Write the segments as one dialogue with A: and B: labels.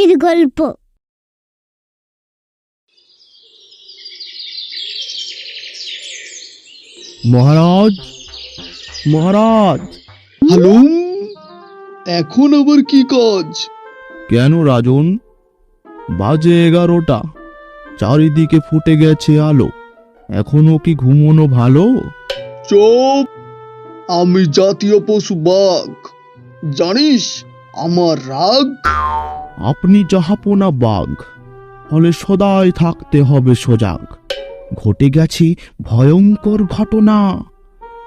A: হাতির গল্প।
B: মহারাজ? মহারাজ?
C: হালুম এখন আবার কি কাজ?
B: কেন রাজন? বাজে এগারোটা। চারিদিকে ফুটে গেছে আলো। এখনও কি ঘুমোনো ভালো?
C: চুপ! আমি জাতীয় পশু বাঘ। জানিস আমার রাগ?
B: আপনি জাহাপনা বাঘ ফলে সদাই থাকতে হবে সজাগ। ঘটে গেছে ভয়ঙ্কর ঘটনা।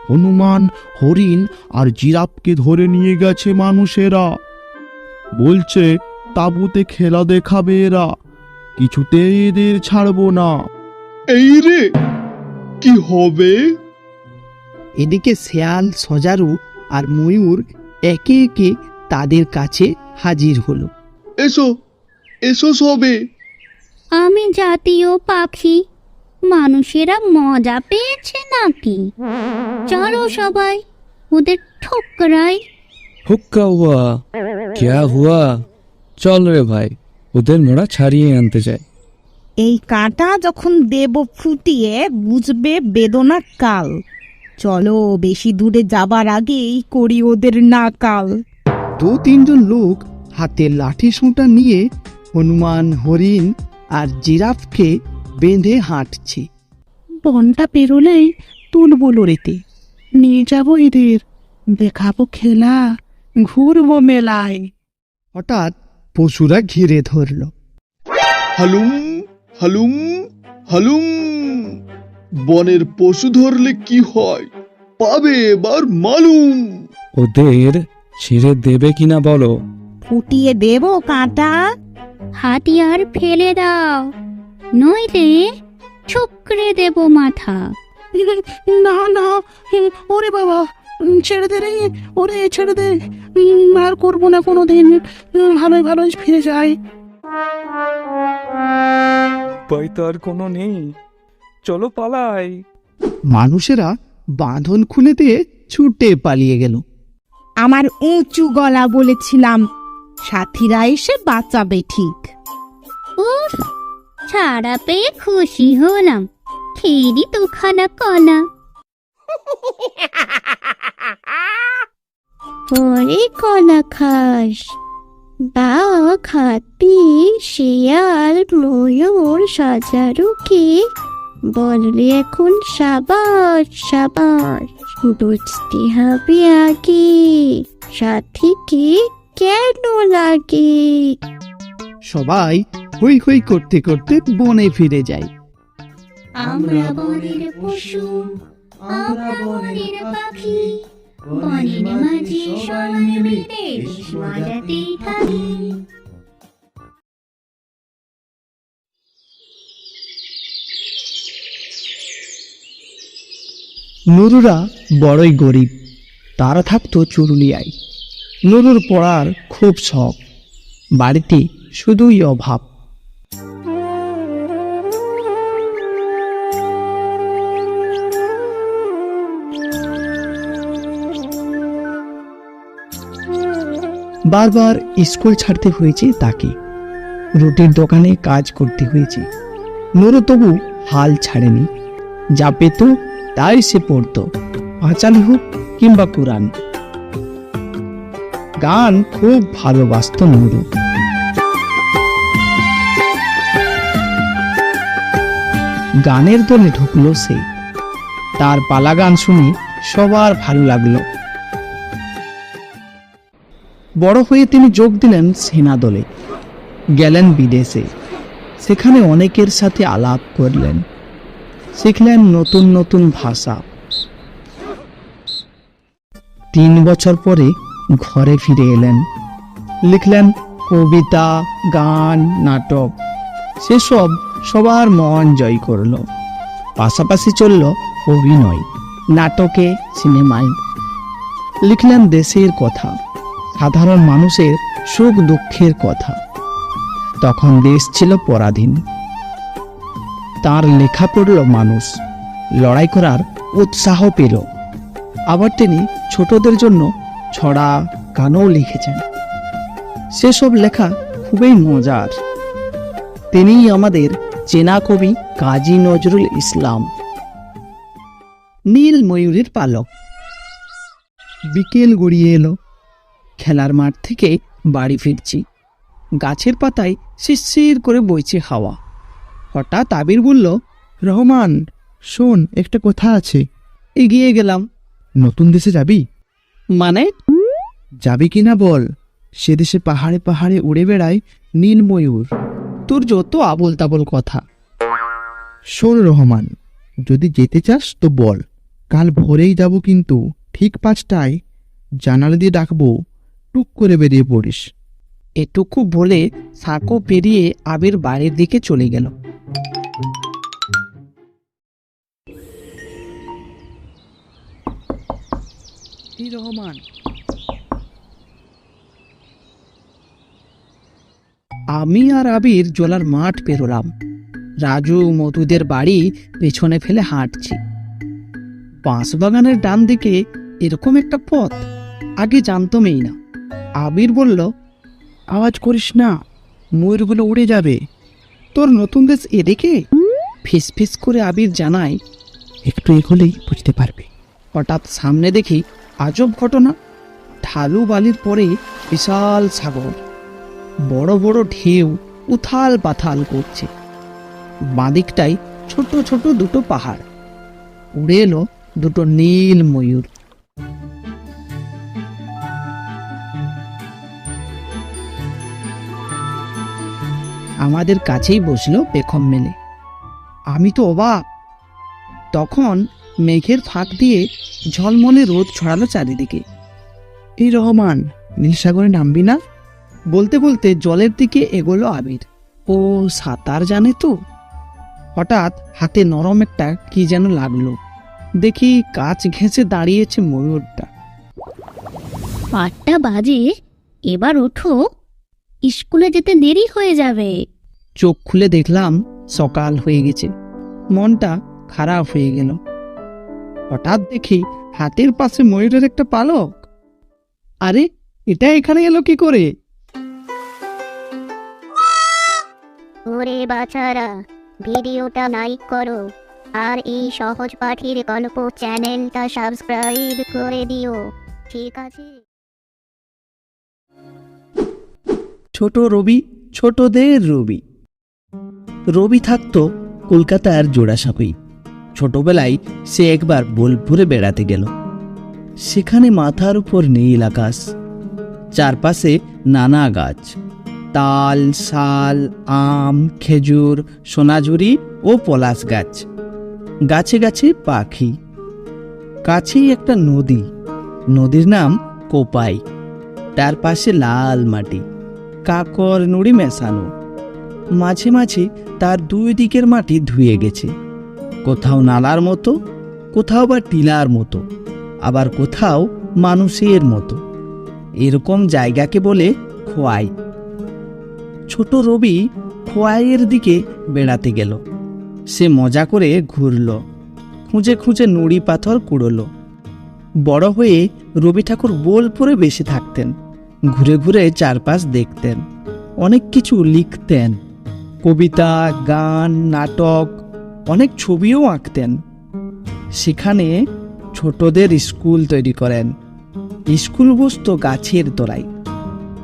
B: হনুমান হরিণ আর জিরাফকে ধরে নিয়ে গেছে মানুষেরা। বলছে তাঁবুতে খেলা দেখাবে এরা কিছুতে এদের ছাড়বো না।
C: এই রে কি হবে?
D: এদিকে শেয়াল সজারু আর ময়ূর একে একে তাদের কাছে হাজির হলো।
C: এসো এসো সবে।
A: আমি জাতীয় পাখি মানুষেরা মজা পেয়েছে নাকি? চলো সবাই ওদের ঠোকরাই।
E: হুক্কা হুয়া কেয়া হুয়া? চল রে ভাই ওদের মোড়া ছাড়িয়ে আনতে চাই
F: এই কাঁটা যখন দেব ফুটিয়ে বুঝবে বেদনা কাল। চলো বেশি দূরে যাবার আগেই করি ওদের নাকাল।
D: দু তিনজন লোক হাতে লাঠি সোঁটা নিয়ে হনুমান হরিণ আর জিরাফকে বেঁধে হাঁটছে।
G: বনটা পেরোলেই তুলবো লড়িতে নিয়ে যাব এদের। দেখাবো খেলা। ঘুরবো মেলায়।
D: হঠাৎ পশুরা ঘিরে ধরল।
C: হালুম হালুম হালুম। বনের পশু ধরলে কি হয়? পাবে এবার মালুম।
E: ওদের ছেড়ে দেবে কিনা বলো?
F: ফুটিয়ে দেব কাঁটা?
A: হাতিয়ার ফেলে দাও। নইলে ঠুকরে দেব মাথা।
G: না না ওরে বাবা ছেড়ে দে রে ওরে ছেড়ে দে। আর করব না কোনো দিন ভালোই ভালোই ফিরে যাই।
E: ভয় তো আর কোনো নেই। চলো পালাই।
D: মানুষেরা বাঁধন খুলে দিয়ে ছুটে পালিয়ে গেল।
F: আমার উঁচু গলা বলেছিলাম সাথীরা এসে বাঁচাবে ঠিক।
A: উফ ছাড়া পেয়ে খুশি হলাম। খেরি দুখানা কলা। পরে কলা খাস। বা খাতি শিয়াল, ময়ূর সাজারুকে বললে এখন সাবাস সাবাস। বুঝতে হবে আগে। সাথীকে কেন লাগে?
D: সবাই হই হই করতে করতে বনে ফিরে যায়।
A: আমরা বনের পশু আমরা বনের পাখি বনের মাঝে সবাই মিলে মজাতেই থাকি।
D: নুরুরা বড়ই গরিব তারা থাকতো চুরুলিয়ায়। নুরুর পড়ার খুব শখ। বাড়িতে শুধুই অভাব। বারবার স্কুল ছাড়তে হয়েছে তাকে। রুটির দোকানে কাজ করতে হয়েছে। নুরু তবু হাল ছাড়েনি। যা পেত তাই সে পড়তো। পাঁচালি হোক কিংবা কোরআন। গান খুব ভালোবাসত নুরু। গানের দলে ঢুকলো সে। তার পালা গান শুনে সবার ভালো লাগল। বড় হয়ে তিনি যোগ দিলেন সেনা দলে। গেলেন বিদেশে। সেখানে অনেকের সাথে আলাপ করলেন। শিখলেন নতুন নতুন ভাষা। তিন বছর পরে ঘরে ফিরে এলেন। লিখলেন কবিতা, গান, নাটক। সেসব সবার মন জয় করল। পাশাপাশি চলল অভিনয়, নাটকে, সিনেমায়। লিখলেন দেশের কথা, সাধারণ মানুষের সুখ দুঃখের কথা। তখন দেশ ছিল পরাধীন। তার লেখা পড়ল মানুষ, লড়াই করার উৎসাহ পেল। আবার তিনি ছোটদের জন্য ছড়া গানও লিখেছেন। সেসব লেখা খুবই মজার। তিনিই আমাদের চেনা কবি কাজী নজরুল ইসলাম। নীল ময়ূরের পালক। বিকেল গড়িয়ে এলো। খেলার মাঠ থেকে বাড়ি ফিরছি। গাছের পাতায় শিরশির করে বইছে হাওয়া। হঠাৎ আবির বলল,
B: রহমান, শোন, একটা কথা আছে।
D: এগিয়ে গেলাম।
B: নতুন দেশে যাবি?
D: মানে?
B: যাবি কি না বল? সে দেশে পাহাড়ে পাহাড়ে উড়ে বেড়ায় নীল ময়ূর।
D: তোর যত আবল তাবল কথা।
B: শোন রহমান যদি যেতে চাস তো বল। কাল ভোরেই যাব কিন্তু ঠিক পাঁচটায়। জানালা দিয়ে ডাকবো টুক করে বেরিয়ে পড়িস।
D: এটুকু বলে সাঁকো পেরিয়ে আবির বাড়ির দিকে চলে গেল। এই রহমান। আমি আর আবির জলার মাঠ পেরোলাম। রাজু মধুদের বাড়ি পেছনে ফেলে হাঁটছি। বাঁশবাগানের ডান দিকে এরকম একটা পথ আগে জানতমই না। আবির বলল
B: আওয়াজ করিস না ময়ূরগুলো উড়ে যাবে।
D: তোর নতুন দেশ এদিকে ফিস ফিস করে আবির জানায়
B: একটু এগোলেই বুঝতে পারবে।
D: হঠাৎ সামনে দেখি আজব ঘটনা। ঢালু বালির পরে বিশাল সাগর। বড় বড় ঢেউ উথাল পাথাল করছে। বাঁদিকটাই ছোট ছোট দুটো পাহাড়। উড়ে এলো দুটো নীল ময়ূর। আমাদের কাছেই বসল পেখম মেলে। আমি তো অবাক। তখন মেঘের ফাঁক দিয়ে ঝলমলে রোদ ছড়ালো চারিদিকে।
B: এই রহমান নীলসাগরে নামবি না?
D: বলতে বলতে জলের দিকে এগোলো আবির। ও সাঁতার জানে তো। হঠাৎ হাতে নরম একটা কি যেন লাগল। দেখি কাচ ঘেঁষে দাঁড়িয়েছে ময়ূরটা।
A: আটটা বাজে এবার ওঠো। স্কুলে যেতে দেরি হয়ে যাবে।
D: চোখ খুলে দেখলাম সকাল হয়ে গেছে। মনটা খারাপ হয়ে গেল। হঠাৎ দেখি হাতের পাশে ময়ূরের একটা পালক। আরে এটা এখানে এলো কি করে?
A: ওরে বাছারা ভিডিওটা লাইক করো আর এই সহজ পাঠির গল্প চ্যানেলটা সাবস্ক্রাইব করে দিও। ঠিক আছে?
D: ছোট রবি ছোটদের রবি। রবি থাকতো কলকাতার জোড়াসাঁকুই ছোটবেলায় সে একবার বোলপুরে বেড়াতে গেল। সেখানে মাথার উপর নীল আকাশ, চারপাশে নানা গাছ, তাল, শাল, আম, খেজুর, সোনাঝুরি ও পলাশ গাছ, গাছে গাছে পাখি, কাছেই একটা নদী, নদীর নাম কোপাই, তার পাশে লাল মাটি, কাকর নুড়ি মেশানো, মাঝে মাঝে তার দুই দিকের মাটি ধুয়ে গেছে। কোথাও নালার মতো, কোথাও বা টিলার মতো, আবার কোথাও মানুষের মতো। এরকম জায়গাকে বলে খোয়াই। ছোট রবি খোয়াইয়ের দিকে বেড়াতে গেল। সে মজা করে ঘুরল, খুঁজে খুঁজে নুড়ি পাথর কুড়োলো। বড় হয়ে রবি ঠাকুর বোলপুরে বেশি থাকতেন, ঘুরে ঘুরে চারপাশ দেখতেন, অনেক কিছু লিখতেন। কবিতা, গান, নাটক অনেক ছবিও আঁকতেন। সেখানে ছোটদের স্কুল তৈরি করেন। স্কুল বসত গাছের তোড়ায়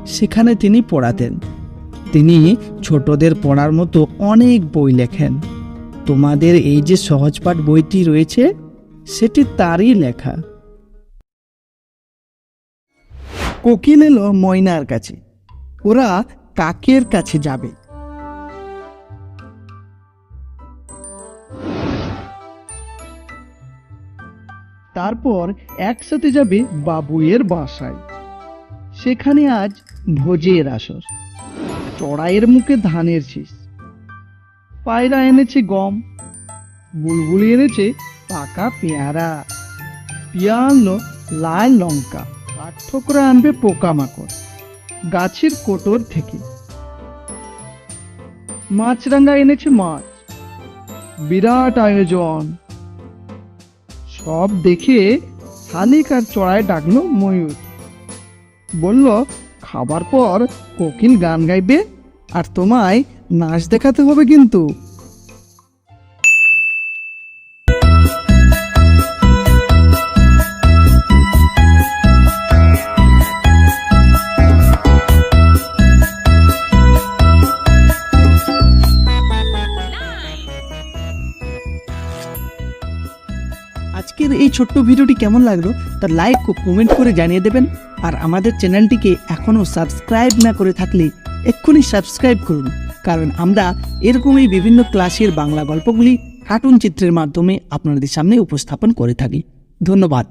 D: সেখানে তিনি পড়াতেন। তিনি ছোটদের পড়ার মতো অনেক বই লেখেন। তোমাদের এই যে সহজপাঠ বইটি রয়েছে, সেটি তারই লেখা। কোকিল এলো ময়নার কাছে। ওরা কাকের কাছে যাবে। তারপর একসাথে যাবে বাবুয়ের বাসায়। সেখানে আজ ভোজের আসর। চড়াইয়ের মুখে ধানের শীষ। পায়রা এনেছে গম, বুলবুলি এনেছে পাকা পেয়ারা পিয়া আনলো লাল লঙ্কা। পাঠ্যকরা আনবে পোকামাকড়, গাছের কোটর থেকে। মাছরাঙ্গা এনেছে মাছ। বিরাট আয়োজন। সব দেখে শালিক আর চড়ায় ডাকলো ময়ূর। বলল, খাবার পর কোকিল গান গাইবে আর তোমায় নাচ দেখাতে হবে কিন্তু। আজকের এই ছোট্ট ভিডিওটি কেমন লাগল তা লাইক ও কমেন্ট করে জানিয়ে দেবেন। আর আমাদের চ্যানেলটিকে এখনও সাবস্ক্রাইব না করে থাকলে এক্ষুনি সাবস্ক্রাইব করুন। কারণ আমরা এরকমই বিভিন্ন ক্লাসের বাংলা গল্পগুলি কার্টুন চিত্রের মাধ্যমে আপনাদের সামনে উপস্থাপন করে থাকি। ধন্যবাদ।